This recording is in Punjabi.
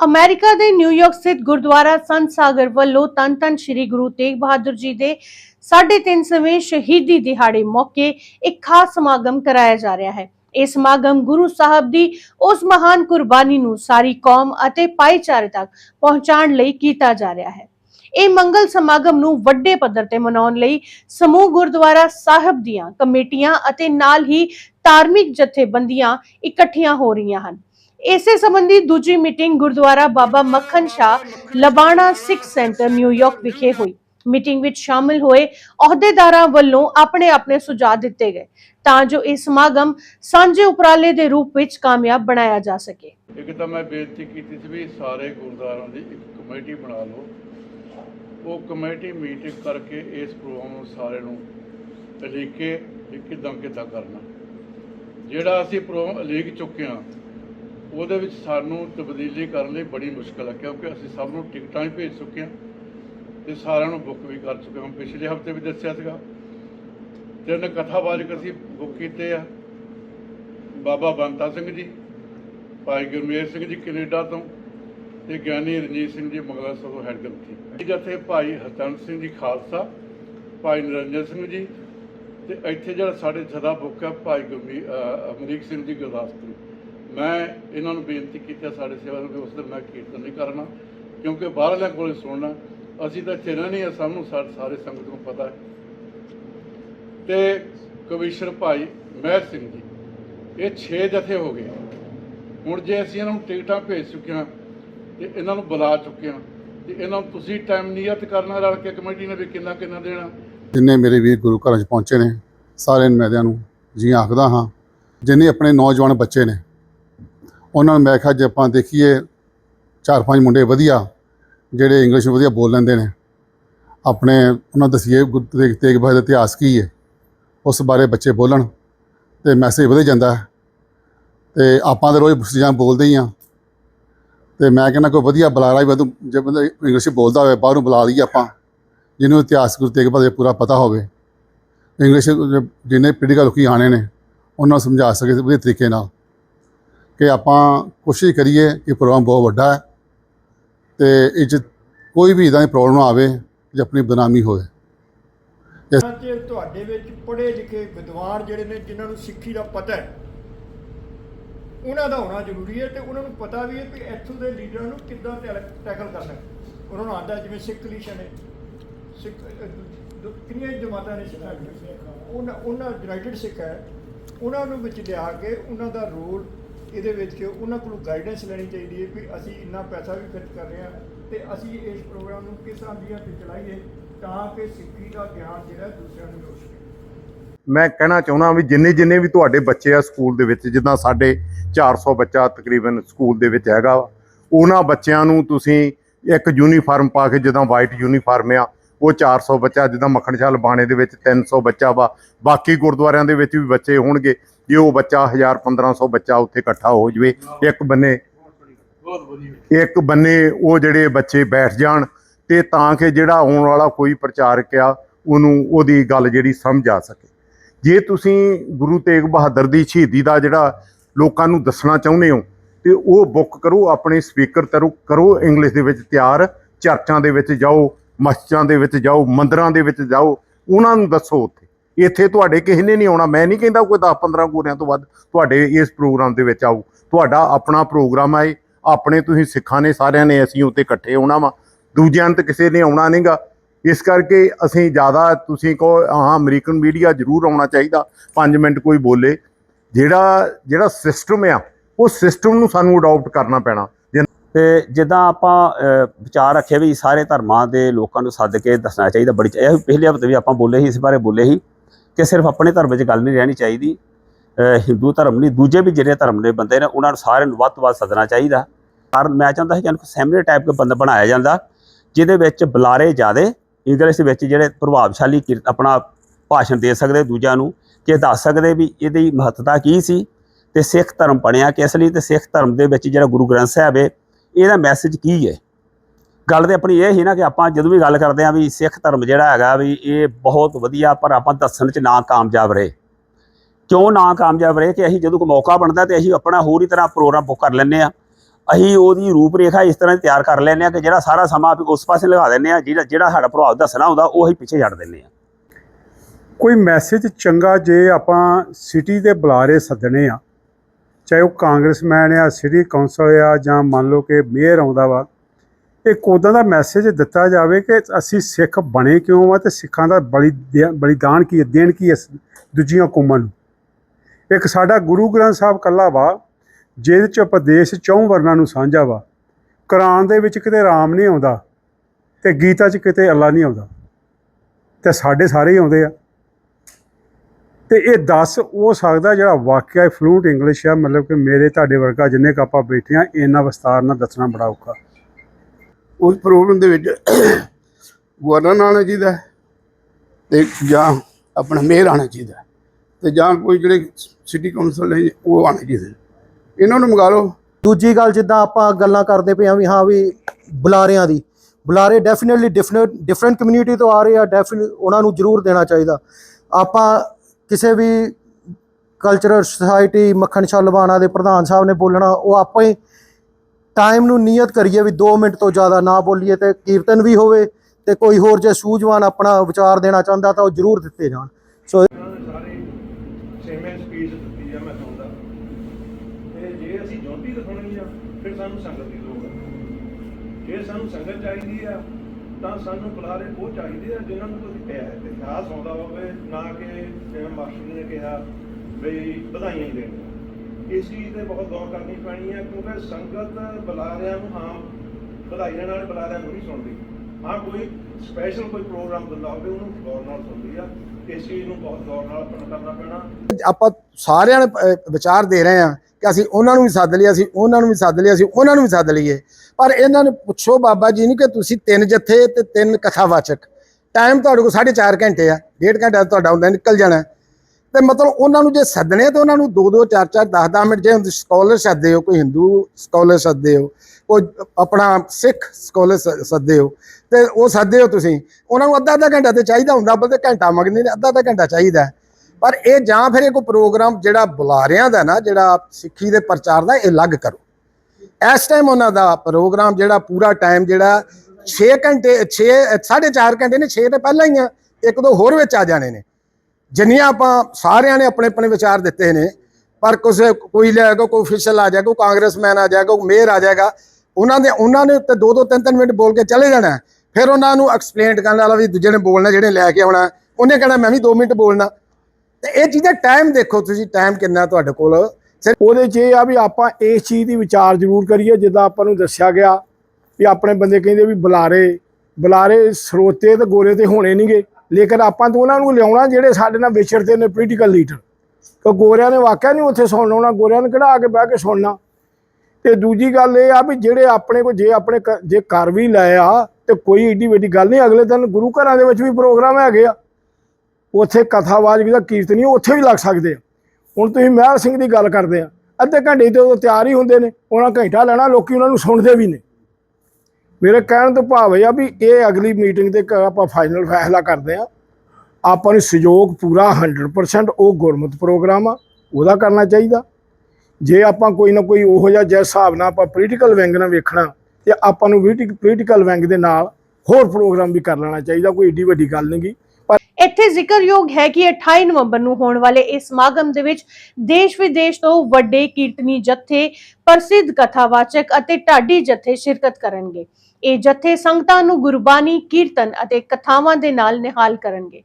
ਅਮਰੀਕਾ ਦੇ ਨਿਊਯਾਰਕ ਸਥਿਤ ਗੁਰਦੁਆਰਾ ਸੰਤ ਸਾਗਰ ਵੱਲੋਂ ਤਨ ਤਨ ਸ੍ਰੀ ਗੁਰੂ ਤੇਗ ਬਹਾਦਰ ਜੀ ਦੇ 350ਵੇਂ ਸ਼ਹੀਦੀ ਦਿਹਾੜੇ ਮੌਕੇ ਇੱਕ ਖਾਸ ਸਮਾਗਮ ਕਰਾਇਆ ਜਾ ਰਿਹਾ ਹੈ। ਇਹ ਸਮਾਗਮ ਗੁਰੂ ਸਾਹਿਬ ਦੀ ਉਸ ਮਹਾਨ ਕੁਰਬਾਨੀ ਨੂੰ ਸਾਰੀ ਕੌਮ ਅਤੇ ਭਾਈਚਾਰੇ ਤੱਕ ਪਹੁੰਚਾਉਣ ਲਈ ਕੀਤਾ ਜਾ ਰਿਹਾ ਹੈ। ਇਹ ਮੰਗਲ ਸਮਾਗਮ ਨੂੰ ਵੱਡੇ ਪੱਧਰ ਤੇ ਮਨਾਉਣ ਲਈ ਸਮੂਹ ਗੁਰਦੁਆਰਾ ਸਾਹਿਬ ਦੀਆਂ ਕਮੇਟੀਆਂ ਅਤੇ ਨਾਲ ਹੀ ਧਾਰਮਿਕ ਜਥੇਬੰਦੀਆਂ ਇਕੱਠੀਆਂ ਹੋ ਰਹੀਆਂ ਹਨ। ਇਸੇ ਸੰਬੰਧੀ ਦੂਜੀ meeting Gurdwara Baba Makhan Shah Labana Sikh center New York ਵਿਖੇ ਹੋਈ। ਮੀਟਿੰਗ ਵਿੱਚ ਸ਼ਾਮਿਲ ਹੋਏ ਅਹੁਦੇਦਾਰਾਂ ਵੱਲੋਂ ਆਪਣੇ ਆਪਣੇ ਸੁਝਾਅ ਦਿੱਤੇ ਗਏ ਤਾਂ ਜੋ ਇਹ ਸਮਾਗਮ ਸਾਂਝੇ ਉਪਰਾਲੇ ਦੇ ਰੂਪ ਵਿੱਚ ਕਾਮਯਾਬ ਬਣਾਇਆ ਜਾ ਸਕੇ। ਇੱਕ ਤਾਂ ਮੈਂ ਬੇਨਤੀ ਕੀਤੀ ਸੀ ਵੀ ਸਾਰੇ ਗੁਰਦੁਆਰਿਆਂ ਦੀ ਇੱਕ ਕਮੇਟੀ ਬਣਾ ਲਓ। ਉਹ ਕਮੇਟੀ ਮੀਟਿੰਗ ਕਰਕੇ ਇਸ ਪ੍ਰੋਗਰਾਮ ਨੂੰ ਸਾਰੇ ਨੂੰ ਲਿਖ ਕੇ ਵੀ ਕਰਨਾ। ਜਿਹੜਾ ਅਸੀਂ ਪ੍ਰੋਗਰਾਮ ਲਿਖ ਚੁੱਕੇ ਹਾਂ ਉਹਦੇ ਵਿੱਚ ਸਾਨੂੰ ਤਬਦੀਲੀ ਕਰਨ ਲਈ ਬੜੀ ਮੁਸ਼ਕਲ ਹੈ ਕਿਉਂਕਿ ਅਸੀਂ ਸਭ ਨੂੰ ਟਿਕਟਾਂ ਹੀ ਭੇਜ ਚੁੱਕੇ ਹਾਂ ਤੇ ਸਾਰਿਆਂ ਨੂੰ ਬੁੱਕ ਵੀ ਕਰ ਚੁੱਕੇ ਹਾਂ। ਪਿਛਲੇ ਹਫ਼ਤੇ ਵੀ ਦੱਸਿਆ ਸੀਗਾ, ਤਿੰਨ ਕਥਾਵਾਚਕ ਅਸੀਂ ਬੁੱਕ ਕੀਤੇ ਆ। ਬਾਬਾ ਬੰਤਾ ਸਿੰਘ ਜੀ, ਭਾਈ ਗੁਰਮੇਰ ਸਿੰਘ ਜੀ ਕੈਨੇਡਾ ਤੋਂ ਤੇ ਗਿਆਨੀ ਰਣਜੀਤ ਸਿੰਘ ਜੀ ਮੰਗਲਾ ਸਾਹਿਬ ਹੈਡ ਗ੍ਰੰਥੀ ਜਥੇ ਭਾਈ ਹਰਚੰਦ ਸਿੰਘ ਜੀ ਖਾਲਸਾ, ਭਾਈ ਨਿਰੰਜਨ ਸਿੰਘ ਜੀ ਤੇ ਇੱਥੇ ਜਿਹੜਾ ਸਾਡੇ ਜਥਾ ਬੁੱਕ ਹੈ ਭਾਈ ਗੁਰਮੀ ਅਮਰੀਕ ਸਿੰਘ ਜੀ ਗੁਰਦਾਸਪੁਰ। ਮੈਂ ਇਹਨਾਂ ਨੂੰ ਬੇਨਤੀ ਕੀਤੀ ਸਾਡੇ ਸੇਵਾ ਨੂੰ ਵੀ ਉਸ ਦਿਨ ਮੈਂ ਕੀਰਤਨ ਨਹੀਂ ਕਰਨਾ, ਕਿਉਂਕਿ ਬਾਹਰਲਿਆਂ ਕੋਲੇ ਸੁਣਨਾ, ਅਸੀਂ ਤਾਂ ਇੱਥੇ ਰਹਿੰਦੇ ਹਾਂ ਸਭ ਨੂੰ ਸਾ- ਸਾਰੇ ਸੰਗਤ ਨੂੰ ਪਤਾ ਹੈ। ਤੇ ਕਵੀਸ਼ਰ ਭਾਈ ਮਹਿਰ ਸਿੰਘ ਜੀ, ਇਹ 6 ਜਥੇ ਹੋ ਗਏ। ਹੁਣ ਜੇ ਅਸੀਂ ਇਹਨਾਂ ਨੂੰ ਟਿਕਟਾਂ ਭੇਜ ਚੁੱਕੇ ਹਾਂ, ਤੇ ਇਹਨਾਂ ਨੂੰ ਬੁਲਾ ਚੁੱਕੇ ਹਾਂ, ਤੇ ਇਹਨਾਂ ਨੂੰ ਤੁਸੀਂ ਟਾਈਮ ਨਿਯਤ ਕਰਨਾ, ਰਲ ਕੇ ਕਮੇਟੀ ਨੇ ਵੀ ਕਿੰਨਾ ਕਿੰਨਾ ਦੇਣਾ। ਜਿੰਨੇ ਮੇਰੇ ਵੀਰ ਗੁਰੂ ਘਰਾਂ 'ਚ ਪਹੁੰਚੇ ਨੇ ਸਾਰੇ ਨੁਮਾਇੰਦਿਆਂ ਨੂੰ ਜੀ ਆਖਦਾ ਹਾਂ, ਜਿੰਨੇ ਆਪਣੇ ਨੌਜਵਾਨ ਬੱਚੇ ਨੇ ਉਹਨਾਂ ਨੂੰ ਮੈਂ ਕਿਹਾ ਜੇ ਆਪਾਂ ਦੇਖੀਏ ਚਾਰ ਪੰਜ ਮੁੰਡੇ ਵਧੀਆ ਜਿਹੜੇ ਇੰਗਲਿਸ਼ ਵਧੀਆ ਬੋਲ ਲੈਂਦੇ ਨੇ, ਆਪਣੇ ਉਹਨਾਂ ਨੂੰ ਦਸੀਏ ਗੁਰੂ ਤੇਗ ਤੇਗ ਬਹਾਦਰ ਦਾ ਇਤਿਹਾਸ ਕੀ ਹੈ, ਉਸ ਬਾਰੇ ਬੱਚੇ ਬੋਲਣ ਤੇ ਮੈਸੇਜ ਵਧੇ ਜਾਂਦਾ ਹੈ। ਤੇ ਆਪਾਂ ਤਾਂ ਰੋਜ਼ ਚੀਜ਼ਾਂ ਬੋਲਦੇ ਹੀ ਆ ਤੇ ਮੈਂ ਕਹਿੰਦਾ ਕੋਈ ਵਧੀਆ ਬੁਲਾਰਾ ਹੀ ਵਧੂ ਜੇ ਬੰਦਾ ਇੰਗਲਿਸ਼ ਬੋਲਦਾ ਹੋਵੇ, ਬਾਹਰੋਂ ਬੁਲਾ ਲਈਏ ਆਪਾਂ, ਜਿਹਨੂੰ ਇਤਿਹਾਸ ਗੁਰੂ ਤੇਗ ਬਹਾਦਰ ਦਾ ਪੂਰਾ ਪਤਾ ਹੋਵੇ। ਇੰਗਲਿਸ਼ ਦੇ ਜਿੰਨੇ ਪੀੜ੍ਹੀ ਲੋਕੀ ਆਣੇ ਨੇ, ਉਹਨਾਂ ਨੂੰ ਸਮਝਾ ਸਕੇ ਵਧੀਆ ਤਰੀਕੇ ਨਾਲ। ਕਿ ਆਪਾਂ ਕੋਸ਼ਿਸ਼ ਕਰੀਏ ਕਿ ਪ੍ਰੋਗਰਾਮ ਬਹੁਤ ਵੱਡਾ ਹੈ ਤੇ ਇਹ 'ਚ ਕੋਈ ਵੀ ਇਦਾਂ ਦੀ ਪ੍ਰੋਬਲਮ ਆਵੇ ਜੇ ਆਪਣੀ ਬਦਨਾਮੀ ਹੋਵੇ। ਉਹਨਾਂ ਤੁਹਾਡੇ ਵਿੱਚ ਪੜ੍ਹੇ ਲਿਖੇ ਵਿਦਵਾਨ ਜਿਹੜੇ ਨੇ, ਜਿਨ੍ਹਾਂ ਨੂੰ ਸਿੱਖੀ ਦਾ ਪਤਾ ਹੈ, ਉਹਨਾਂ ਦਾ ਹੋਣਾ ਜ਼ਰੂਰੀ ਹੈ ਤੇ ਉਹਨਾਂ ਨੂੰ ਪਤਾ ਵੀ ਹੈ ਕਿ ਇੱਥੋਂ ਦੇ ਲੀਡਰਾਂ ਨੂੰ ਕਿੱਦਾਂ ਟੈਕਲ ਕਰਨਾ ਉਹਨਾਂ ਨੂੰ ਆਉਂਦਾ ਜਿਵੇਂ ਸਿੱਖ ਕਲੀਸ਼ਨ ਹੈ ਸਿੱਖ ਕਿੰਨੀਆਂ ਜਮਾਤਾਂ ਨੇ ਸਿੱਖਾਂ ਉਹਨਾਂ ਉਹਨਾਂ ਯੂਨਾਈਟਿਡ ਸਿੱਖ ਹੈ। ਉਹਨਾਂ ਨੂੰ ਵਿੱਚ ਲਿਆ ਕੇ ਉਹਨਾਂ ਦਾ ਰੋਲ ਇਹਦੇ ਵਿੱਚ ਉਹਨਾਂ ਕੋਲੋਂ ਗਾਈਡੈਂਸ ਲੈਣੀ ਚਾਹੀਦੀ ਹੈ ਕਿ ਅਸੀਂ ਇੰਨਾ ਪੈਸਾ ਵੀ ਖਰਚ ਕਰ ਰਹੇ ਹਾਂ ਤੇ ਅਸੀਂ ਇਸ ਪ੍ਰੋਗਰਾਮ ਨੂੰ ਕਿਸ ਅੰਦੀਆਂ ਤੇ ਚਲਾਈਏ ਤਾਂ ਕਿ ਸਿੱਖੀ ਦਾ ਗਿਆਨ ਜਿਹੜਾ ਦੂਸਰਿਆਂ ਨੂੰ ਮਿਲ ਮੈਂ ਕਹਿਣਾ ਚਾਹੁੰਦਾ ਵੀ ਜਿੰਨੇ ਜਿੰਨੇ ਵੀ ਤੁਹਾਡੇ ਬੱਚੇ ਆ ਸਕੂਲ ਦੇ ਵਿੱਚ ਜਿੱਦਾਂ ਸਾਡੇ 400 ਬੱਚਾ ਤਕਰੀਬਨ ਸਕੂਲ ਦੇ ਵਿੱਚ ਹੈਗਾ ਵਾ, ਉਹਨਾਂ ਬੱਚਿਆਂ ਨੂੰ ਤੁਸੀਂ ਇੱਕ ਯੂਨੀਫਾਰਮ ਪਾ ਕੇ ਜਿੱਦਾਂ ਵਾਈਟ ਯੂਨੀਫਾਰਮ ਆ ਉਹ 400 ਬੱਚਾ ਜਿੱਦਾਂ ਮੱਖਣ ਸ਼ਾਹ ਲਬਾਣੇ ਦੇ ਵਿੱਚ 300 ਬੱਚਾ ਵਾ ਬਾਕੀ ਗੁਰਦੁਆਰਿਆਂ ਦੇ ਵਿੱਚ ਵੀ ਬੱਚੇ ਹੋਣਗੇ। ਕਿ ਉਹ ਬੱਚਾ 1000 1500 ਬੱਚਾ ਉੱਥੇ ਇਕੱਠਾ ਹੋ ਜਵੇ, ਇੱਕ ਬੰਨੇ ਇੱਕ ਬੰਨੇ ਉਹ ਜਿਹੜੇ ਬੱਚੇ ਬੈਠ ਜਾਣ ਤੇ ਤਾਂ ਕਿ ਜਿਹੜਾ ਆਉਣ ਵਾਲਾ ਕੋਈ ਪ੍ਰਚਾਰਕ ਆ, ਉਹਨੂੰ ਉਹਦੀ ਗੱਲ ਜਿਹੜੀ ਸਮਝ ਆ ਸਕੇ। ਜੇ ਤੁਸੀਂ ਗੁਰੂ ਤੇਗ ਬਹਾਦਰ ਦੀ ਸ਼ਹੀਦੀ ਦਾ ਜਿਹੜਾ ਲੋਕਾਂ ਨੂੰ ਦੱਸਣਾ ਚਾਹੁੰਦੇ ਹੋ, ਤੇ ਉਹ ਬੁੱਕ ਕਰੋ, ਆਪਣੇ ਸਪੀਕਰ ਤਰੋ ਕਰੋ, ਇੰਗਲਿਸ਼ ਦੇ ਵਿੱਚ ਤਿਆਰ, ਚਰਚਾਂ ਦੇ ਵਿੱਚ ਜਾਓ, ਮਸਜਿਦਾਂ ਦੇ ਵਿੱਚ ਜਾਓ, ਮੰਦਰਾਂ ਦੇ ਵਿੱਚ ਜਾਓ, ਉਹਨਾਂ ਨੂੰ ਦੱਸੋ ਉੱਥੇ। ਇੱਥੇ ਤੁਹਾਡੇ ਕਿਸੇ ਨੇ ਨਹੀਂ ਆਉਣਾ। ਮੈਂ ਨਹੀਂ ਕਹਿੰਦਾ ਕੋਈ 10 15 ਗੋਰਿਆਂ ਤੋਂ ਵੱਧ ਤੁਹਾਡੇ ਇਸ ਪ੍ਰੋਗਰਾਮ ਦੇ ਵਿੱਚ ਆਊ ਤੁਹਾਡਾ ਆਪਣਾ ਪ੍ਰੋਗਰਾਮ ਹੈ ਆਪਣੇ ਤੁਸੀਂ ਸਿੱਖਾਂ ਨੇ ਸਾਰਿਆਂ ਨੇ ਅਸੀਂ ਉੱਤੇ ਇਕੱਠੇ ਹੋਣਾ ਵਾ। ਦੂਜਿਆਂ 'ਤੇ ਕਿਸੇ ਨੇ ਆਉਣਾ ਨਹੀਂਗਾ ਇਸ ਕਰਕੇ ਅਸੀਂ ਜ਼ਿਆਦਾ ਤੁਸੀਂ ਕਹੋ, ਹਾਂ, ਅਮਰੀਕਨ ਮੀਡੀਆ ਜ਼ਰੂਰ ਆਉਣਾ ਚਾਹੀਦਾ। 5 ਮਿੰਟ ਕੋਈ ਬੋਲੇ। ਜਿਹੜਾ ਜਿਹੜਾ ਸਿਸਟਮ ਆ, ਉਹ ਸਿਸਟਮ ਨੂੰ ਸਾਨੂੰ ਅਡਾਪਟ ਕਰਨਾ ਪੈਣਾ। ਜੇ ਤੇ ਜਿੱਦਾਂ ਆਪਾਂ ਵਿਚਾਰ ਰੱਖਿਆ ਵੀ ਸਾਰੇ ਧਰਮਾਂ ਦੇ ਲੋਕਾਂ ਨੂੰ ਸੱਦ ਕੇ ਦੱਸਣਾ ਚਾਹੀਦਾ। ਬੜੀ ਇਹ ਪਿਛਲੇ ਹਫ਼ਤੇ ਵੀ ਆਪਾਂ ਬੋਲੇ ਸੀ, ਇਸ ਬਾਰੇ ਬੋਲੇ ਸੀ। ਕਿ ਸਿਰਫ ਆਪਣੇ ਧਰਮ ਵਿੱਚ ਗੱਲ ਨਹੀਂ ਰਹਿਣੀ ਚਾਹੀਦੀ। ਹਿੰਦੂ ਧਰਮ ਨਹੀਂ, ਦੂਜੇ ਵੀ ਜਿਹੜੇ ਧਰਮ ਦੇ ਬੰਦੇ ਨੇ, ਉਹਨਾਂ ਨੂੰ ਸਾਰਿਆਂ ਨੂੰ ਵੱਧ ਤੋਂ ਵੱਧ ਸੱਦਣਾ ਚਾਹੀਦਾ। ਕਾਰਨ ਮੈਂ ਚਾਹੁੰਦਾ ਸੀ ਕਿ ਇਹਨੂੰ ਸੈਮੀਨਾਰ ਟਾਈਪ ਦਾ ਬੰਦਾ ਬਣਾਇਆ ਜਾਂਦਾ, ਜਿਹਦੇ ਵਿੱਚ ਬੁਲਾਰੇ ਜ਼ਿਆਦੇ ਇੰਗਲਿਸ਼ ਵਿੱਚ ਜਿਹੜੇ ਪ੍ਰਭਾਵਸ਼ਾਲੀ ਕੀਰ- ਆਪਣਾ ਭਾਸ਼ਣ ਦੇ ਸਕਦੇ ਦੂਜਿਆਂ ਨੂੰ, ਕਿ ਦੱਸ ਸਕਦੇ ਵੀ ਇਹਦੀ ਮਹੱਤਤਾ ਕੀ ਸੀ ਤੇ ਸਿੱਖ ਧਰਮ ਬਣਿਆ ਕਿਸ ਲਈ ਤੇ ਸਿੱਖ ਧਰਮ ਦੇ ਵਿੱਚ ਜਿਹੜਾ ਗੁਰੂ ਗ੍ਰੰਥ ਸਾਹਿਬ ਹੈ, ਇਹਦਾ ਮੈਸੇਜ ਕੀ ਹੈ? ਗੱਲ ਤੇ ਆਪਣੀ ਇਹ ਹੀ ਨਾ ਕਿ ਆਪਾਂ ਜਦੋਂ ਵੀ ਗੱਲ ਕਰਦੇ ਆ ਵੀ ਸਿੱਖ ਧਰਮ ਜਿਹੜਾ ਹੈਗਾ ਵੀ ਇਹ ਬਹੁਤ ਵਧੀਆ, ਪਰ ਆਪਾਂ ਦੱਸਣ 'ਚ ਨਾ ਕਾਮਯਾਬ ਰਹੇ। ਕਿਉਂ ਨਾ ਕਾਮਯਾਬ ਰਹੇ? ਕਿ ਅਸੀਂ ਜਦੋਂ ਕੋਈ ਮੌਕਾ ਬਣਦਾ ਤੇ ਅਸੀਂ ਆਪਣਾ ਹੋਰ ਹੀ ਤਰ੍ਹਾਂ ਪ੍ਰੋਗਰਾਮ ਬੁੱਕ ਕਰ ਲੈਂਦੇ ਆ ਅਸੀਂ ਉਹਦੀ ਰੂਪਰੇਖਾ ਇਸ ਤਰ੍ਹਾਂ ਤਿਆਰ ਕਰ ਲੈਂਦੇ ਆ ਕਿ ਜਿਹੜਾ ਸਾਰਾ ਸਮਾਂ ਵੀ ਉਸ ਪਾਸੇ ਲਗਾ ਦਿੰਦੇ ਆ ਜਿਹੜਾ ਜਿਹੜਾ ਸਾਡਾ ਪ੍ਰਭਾਵ ਦੱਸਣਾ ਹੁੰਦਾ, ਉਹ ਅਸੀਂ ਪਿੱਛੇ ਛੱਡ ਦਿੰਦੇ ਆ ਕੋਈ ਮੈਸੇਜ ਚੰਗਾ ਜੇ ਆਪਾਂ ਸਿਟੀ ਦੇ ਬੁਲਾਰੇ ਸੱਦਣੇ ਆ, ਚਾਹੇ ਉਹ ਕਾਂਗਰਸਮੈਨ ਆ ਸਿਟੀ ਕੌਂਸਲ ਆ ਜਾਂ ਮੰਨ ਲਓ ਕਿ ਮੇਅਰ ਆਉਂਦਾ ਵਾ ਇੱਕ ਉਦਾਂ ਦਾ ਮੈਸੇਜ ਦਿੱਤਾ ਜਾਵੇ ਕਿ ਅਸੀਂ ਸਿੱਖ ਬਣੇ ਕਿਉਂ ਆ ਤੇ ਸਿੱਖਾਂ ਦਾ ਬਲੀ ਬਲੀਦਾਨ ਕੀ ਦੇਣ ਕੀ ਹੈ ਦੂਜੀਆਂ ਕੌਮਾਂ ਨੂੰ? ਇੱਕ ਸਾਡਾ ਗੁਰੂ ਗ੍ਰੰਥ ਸਾਹਿਬ ਕੱਲਾ ਵਾ, ਜਿਹਦੇ ਚ ਉਪਦੇਸ਼ ਚੌਂ ਵਰਨਾਂ ਨੂੰ ਸਾਂਝਾ ਵਾ। ਕੁਰਾਨ ਦੇ ਵਿੱਚ ਕਿਤੇ ਰਾਮ ਨਹੀਂ ਆਉਂਦਾ ਤੇ ਗੀਤਾ 'ਚ ਕਿਤੇ ਅੱਲਾ ਨਹੀਂ ਆਉਂਦਾ। ਤੇ ਸਾਡੇ ਸਾਰੇ ਹੀ ਆਉਂਦੇ ਆ। ਤੇ ਇਹ ਦੱਸ ਉਹ ਸਕਦਾ ਜਿਹੜਾ ਵਾਕਿਆ ਫਲੂਟ ਇੰਗਲਿਸ਼ ਆ, ਮਤਲਬ ਕਿ ਮੇਰੇ, ਤੁਹਾਡੇ ਵਰਗਾ ਜਿੰਨੇ ਕੁ ਆਪਾਂ ਬੈਠੇ ਆ ਇੰਨਾ ਵਿਸਤਾਰ ਨਾਲ ਦੱਸਣਾ ਬੜਾ ਔਖਾ। ਉਸ ਪ੍ਰੋਗਰਾਮ ਦੇ ਵਿੱਚ ਗਵਰਨਰ ਆਉਣਾ ਚਾਹੀਦਾ ਹੈ ਤੇ ਜਾਂ ਆਪਣਾ ਮੇਅਰ ਆਉਣਾ ਚਾਹੀਦਾ ਹੈ ਤੇ ਜਾਂ ਕੋਈ ਜਿਹੜੇ ਸਿਟੀ ਕੌਂਸਲ ਨੇ ਉਹ ਆਉਣੇ ਚਾਹੀਦੇ ਇਹਨਾਂ ਨੂੰ ਮੰਗਾ ਲਓ। ਦੂਜੀ ਗੱਲ ਜਿੱਦਾਂ ਆਪਾਂ ਗੱਲਾਂ ਕਰਦੇ ਪਏ ਹਾਂ ਵੀ ਹਾਂ ਵੀ ਬੁਲਾਰਿਆਂ ਦੀ, ਬੁਲਾਰੇ ਡੈਫੀਨਿਟਲੀ ਡਿਫਰੈਂਟ ਡਿਫਰੈਂਟ ਕਮਿਊਨਿਟੀ ਤੋਂ ਆ ਰਹੇ ਆ ਡੈਫੀਨਿਟ ਉਹਨਾਂ ਨੂੰ ਜ਼ਰੂਰ ਦੇਣਾ ਚਾਹੀਦਾ। ਆਪਾਂ ਕਿਸੇ ਵੀ ਕਲਚਰਲ ਸੁਸਾਇਟੀ ਮੱਖਣ ਸ਼ਾਹ ਲਵਾਣਾ ਦੇ ਪ੍ਰਧਾਨ ਸਾਹਿਬ ਨੇ ਬੋਲਣਾ, ਉਹ ਆਪਾਂ ਹੀ ਟਾਈਮ ਨੂੰ ਨੀਅਤ ਕਰੀਏ ਵੀ 2 ਮਿੰਟ ਤੋਂ ਜ਼ਿਆਦਾ ਨਾ ਬੋਲੀਏ ਤੇ ਕੀਰਤਨ ਵੀ ਹੋਵੇ ਤੇ ਕੋਈ ਹੋਰ ਜੇ ਸੂਝਵਾਨ ਆਪਣਾ ਵਿਚਾਰ ਦੇਣਾ ਚਾਹੁੰਦਾ ਤਾਂ ਉਹ ਜ਼ਰੂਰ ਦਿੱਤੇ ਜਾਣ। ਸੋ ਸੇਮੇ ਸਪੀਚ ਦਿੱਤੀ ਆ ਮੈਂ ਚਾਹੁੰਦਾ ਤੇ ਜੇ ਅਸੀਂ ਜੋਤੀ ਦਿਖਾਉਣੀ ਆ, ਫਿਰ ਸਾਨੂੰ ਸੰਗਤ ਦੀ ਲੋੜ ਹੈ ਜੇ ਸਾਨੂੰ ਸੰਗਤ ਚਾਹੀਦੀ ਆ, ਤਾਂ ਸਾਨੂੰ ਬੁਲਾਰੇ ਉਹ ਚਾਹੀਦੇ ਆ ਜਿਨ੍ਹਾਂ ਨੂੰ ਕੋਈ ਇਤਿਹਾਸ ਇਤਿਹਾਸ ਆਉਂਦਾ ਹੋਵੇ, ਨਾ ਕਿ ਜਿਵੇਂ ਮਾਸਟਰ ਨੇ ਕਿਹਾ, ਵੀ ਵਧਾਈਆਂ ਹੀ ਦੇਣੀਆਂ। ਇਸ ਚੀਜ਼ ਤੇ ਬਹੁਤ ਗੌਰ ਕਰਨੀ ਪੈਣੀ ਹੈ ਕਿਉਂਕਿ ਸੰਗਤ ਬੁਲਾਰਿਆਂ ਨੂੰ ਹਾਂ ਵਧਾਈਆਂ ਨਾਲ ਬੁਲਾਰਿਆਂ ਨੂੰ ਨਹੀਂ ਸੁਣਦੀ। ਹਾਂ, ਕੋਈ ਸਪੈਸ਼ਲ ਕੋਈ ਪ੍ਰੋਗਰਾਮ ਦਿੰਦਾ ਹੋਵੇ, ਉਹਨੂੰ ਗੌਰ ਨਾਲ ਸੁਣਦੀ ਆ। ਇਸ ਚੀਜ਼ ਨੂੰ ਬਹੁਤ ਗੌਰ ਨਾਲ ਆਪਣਾ ਕਰਨਾ ਪੈਣਾ। ਆਪਾਂ ਸਾਰਿਆਂ ਨੇ ਵਿਚਾਰ ਦੇ ਰਹੇ ਆ ਕਿ ਅਸੀਂ ਉਹਨਾਂ ਨੂੰ ਵੀ ਸੱਦ ਲਿਆ ਅਸੀਂ ਉਹਨਾਂ ਨੂੰ ਵੀ ਸੱਦ ਲਿਆ ਅਸੀਂ ਉਹਨਾਂ ਨੂੰ ਵੀ ਸੱਦ ਲਈਏ। ਪਰ ਇਹਨਾਂ ਨੂੰ ਪੁੱਛੋ ਬਾਬਾ ਜੀ ਨੂੰ ਕਿ ਤੁਸੀਂ ਤਿੰਨ ਜਥੇ ਤੇ ਤਿੰਨ ਕਥਾਵਾਚਕ। ਟਾਈਮ ਤੁਹਾਡੇ ਕੋਲ 4.5 ਘੰਟੇ ਆ, ਡੇਢ ਘੰਟਾ ਤੁਹਾਡਾ ਹੁੰਦਾ ਨਿਕਲ ਜਾਣਾ। ਤੇ ਮਤਲਬ ਉਹਨਾਂ ਨੂੰ ਜੇ ਸੱਦਣੇ ਆ ਤਾਂ ਉਹਨਾਂ ਨੂੰ 2 2 4 4 10 10 ਮਿੰਟ ਜੇ ਸਕਾਲਰ ਸੱਦੇ ਹੋ, ਕੋਈ ਹਿੰਦੂ ਸਕਾਲਰ ਸੱਦੇ ਹੋ, ਕੋਈ ਆਪਣਾ ਸਿੱਖ ਸਕਾਲਰ ਸੱਦੇ ਹੋ, ਤੇ ਉਹ ਸੱਦੇ ਹੋ ਤੁਸੀਂ, ਉਹਨਾਂ ਨੂੰ ਅੱਧਾ ਅੱਧਾ ਘੰਟਾ ਤੇ ਚਾਹੀਦਾ ਹੁੰਦਾ ਬਲਕਿ ਘੰਟਾ ਮੰਗਦੇ ਨੇ ਅੱਧਾ ਅੱਧਾ ਘੰਟਾ ਚਾਹੀਦਾ। ਪਰ ਇਹ ਜਾਂ ਫਿਰ ਇਹ ਕੋਈ ਪ੍ਰੋਗਰਾਮ ਜਿਹੜਾ ਬੁਲਾਰਿਆਂ ਦਾ ਨਾ, ਜਿਹੜਾ ਸਿੱਖੀ ਦੇ ਪ੍ਰਚਾਰ ਦਾ, ਇਹ ਅਲੱਗ ਕਰੋ। ਇਸ ਟਾਈਮ ਉਹਨਾਂ ਦਾ ਪ੍ਰੋਗਰਾਮ ਜਿਹੜਾ ਪੂਰਾ ਟਾਈਮ ਜਿਹੜਾ 6 ਘੰਟੇ 6 4.5 ਘੰਟੇ ਨੇ 6 ਤੇ ਪਹਿਲਾਂ ਹੀ ਆ, ਇੱਕ ਦੋ ਹੋਰ ਵਿੱਚ ਆ ਜਾਣੇ ਨੇ। ਜਿੰਨੀਆਂ ਆਪਾਂ ਸਾਰਿਆਂ ਨੇ ਆਪਣੇ ਆਪਣੇ ਵਿਚਾਰ ਦਿੱਤੇ ਨੇ, ਪਰ ਕੁਛ ਕੋਈ ਲੈ ਆਏਗਾ, ਕੋਈ ਅਫੀਸ਼ਲ ਆ ਜਾਏਗਾ, ਕੋਈ ਕਾਂਗਰਸਮੈਨ ਆ ਜਾਏਗਾ, ਕੋਈ ਮੇਅਰ ਆ ਜਾਏਗਾ, ਉਹਨਾਂ ਦੇ, ਉਹਨਾਂ ਨੇ ਤੇ ਦੋ ਦੋ ਤਿੰਨ ਤਿੰਨ ਮਿੰਟ ਬੋਲ ਕੇ ਚਲੇ ਜਾਣਾ। ਫਿਰ ਉਹਨਾਂ ਨੂੰ ਐਕਸਪਲੇਨ ਕਰਨ ਵਾਲਾ ਵੀ ਦੂਜੇ ਨੇ ਬੋਲਣਾ, ਜਿਹੜੇ ਲੈ ਕੇ ਆਉਣਾ, ਉਹਨੇ ਕਹਿਣਾ, ਮੈਂ ਵੀ 2 ਮਿੰਟ ਬੋਲਣਾ। ਤੇ ਇਹ ਚੀਜ਼ਾਂ ਟਾਈਮ ਦੇਖੋ ਤੁਸੀਂ ਟਾਈਮ ਕਿੰਨਾ ਤੁਹਾਡੇ ਕੋਲ। ਉਹਦੇ 'ਚ ਇਹ ਆ ਵੀ ਆਪਾਂ ਇਸ ਚੀਜ਼ ਦੀ ਵਿਚਾਰ ਜ਼ਰੂਰ ਕਰੀਏ, ਜਿੱਦਾਂ ਆਪਾਂ ਨੂੰ ਦੱਸਿਆ ਗਿਆ ਵੀ ਆਪਣੇ ਬੰਦੇ ਕਹਿੰਦੇ ਵੀ ਬੁਲਾਰੇ ਬੁਲਾਰੇ ਸਰੋਤੇ ਤੇ ਗੋਰੇ ਤੇ ਹੋਣੇ ਨਹੀਂਗੇ ਲੇਕਿਨ ਆਪਾਂ ਤਾਂ ਉਹਨਾਂ ਨੂੰ ਲਿਆਉਣਾ ਜਿਹੜੇ ਸਾਡੇ ਨਾਲ ਵਿਛੜਦੇ ਨੇ ਪੋਲੀਟੀਕਲ ਲੀਡਰ ਕਿ ਗੋਰਿਆਂ ਨੇ ਵਾਕਿਆ ਨਹੀਂ ਉੱਥੇ ਸੁਣ ਲਾਉਣਾ ਗੋਰਿਆਂ ਨੇ ਕਿਹੜਾ ਆ ਕੇ ਬਹਿ ਕੇ ਸੁਣਨਾ? ਤੇ ਦੂਜੀ ਗੱਲ ਇਹ ਆ ਵੀ ਜਿਹੜੇ ਆਪਣੇ ਕੋ ਜੇ ਆਪਣੇ ਕ- ਜੇ ਕਰ ਵੀ ਲਏ ਆ, ਤੇ ਕੋਈ ਏਡੀ ਵੱਡੀ ਗੱਲ ਨਹੀਂ, ਅਗਲੇ ਦਿਨ ਗੁਰੂ ਘਰਾਂ ਦੇ ਵਿੱਚ ਵੀ ਪ੍ਰੋਗਰਾਮ ਹੈਗੇ ਆ। ਉੱਥੇ ਕਥਾਵਾਚਕ ਦਾ ਕੀਰਤਨੀ ਉੱਥੇ ਵੀ ਲੱਗ ਸਕਦੇ ਆ। ਹੁਣ ਤੁਸੀਂ ਮਹਿਲ ਸਿੰਘ ਦੀ ਗੱਲ ਕਰਦੇ ਆ, ਅੱਧੇ ਘੰਟੇ ਤੋਂ ਉਹ ਤਿਆਰ ਹੀ ਹੁੰਦੇ ਨੇ, ਉਹਨਾਂ ਘੰਟਾ ਲੈਣਾ, ਲੋਕੀ ਉਹਨਾਂ ਨੂੰ ਸੁਣਦੇ ਵੀ ਨੇ। ਮੇਰੇ ਕਹਿਣ ਤੋਂ ਭਾਵ ਇਹ ਆ ਵੀ ਇਹ ਅਗਲੀ ਮੀਟਿੰਗ ਤੇ ਆਪਾਂ ਫਾਈਨਲ ਫੈਸਲਾ ਕਰਦੇ ਆ ਆਪਾਂ ਨੂੰ ਸਹਿਯੋਗ ਪੂਰਾ 100% ਉਹ ਗੁਰਮਤ ਪ੍ਰੋਗਰਾਮ ਆ, ਉਹਦਾ ਕਰਨਾ ਚਾਹੀਦਾ। ਜੇ ਆਪਾਂ ਕੋਈ ਨਾ ਕੋਈ ਉਹੋ ਜਿਹਾ ਜਿਸ ਹਿਸਾਬ ਨਾਲ ਆਪਾਂ ਪੋਲੀਟੀਕਲ ਵਿੰਗ ਨਾਲ ਵੇਖਣਾ ਤੇ ਆਪਾਂ ਨੂੰ ਪੋਲੀਟੀਕਲ ਵਿੰਗ ਦੇ ਨਾਲ ਹੋਰ ਪ੍ਰੋਗਰਾਮ ਵੀ ਕਰ ਲੈਣਾ ਚਾਹੀਦਾ, ਕੋਈ ਏਡੀ ਵੱਡੀ ਗੱਲ ਨਹੀਂਗੀ ਇੱਥੇ ਜ਼ਿਕਰਯੋਗ ਹੈ ਕਿ 28 ਨਵੰਬਰ ਨੂੰ ਹੋਣ ਵਾਲੇ ਇਸ ਸਮਾਗਮ ਦੇ ਵਿੱਚ ਦੇਸ਼ ਵਿਦੇਸ਼ ਤੋਂ ਵੱਡੇ ਕੀਰਤਨੀ ਜਥੇ, ਪ੍ਰਸਿੱਧ ਕਥਾਵਾਚਕ ਅਤੇ ਢਾਡੀ ਜਥੇ ਸ਼ਿਰਕਤ ਕਰਨਗੇ। ਇਹ ਜਥੇ ਸੰਗਤਾਂ ਨੂੰ ਗੁਰਬਾਣੀ ਕੀਰਤਨ ਅਤੇ ਕਥਾਵਾਂ ਦੇ ਨਾਲ ਨਿਹਾਲ ਕਰਨਗੇ।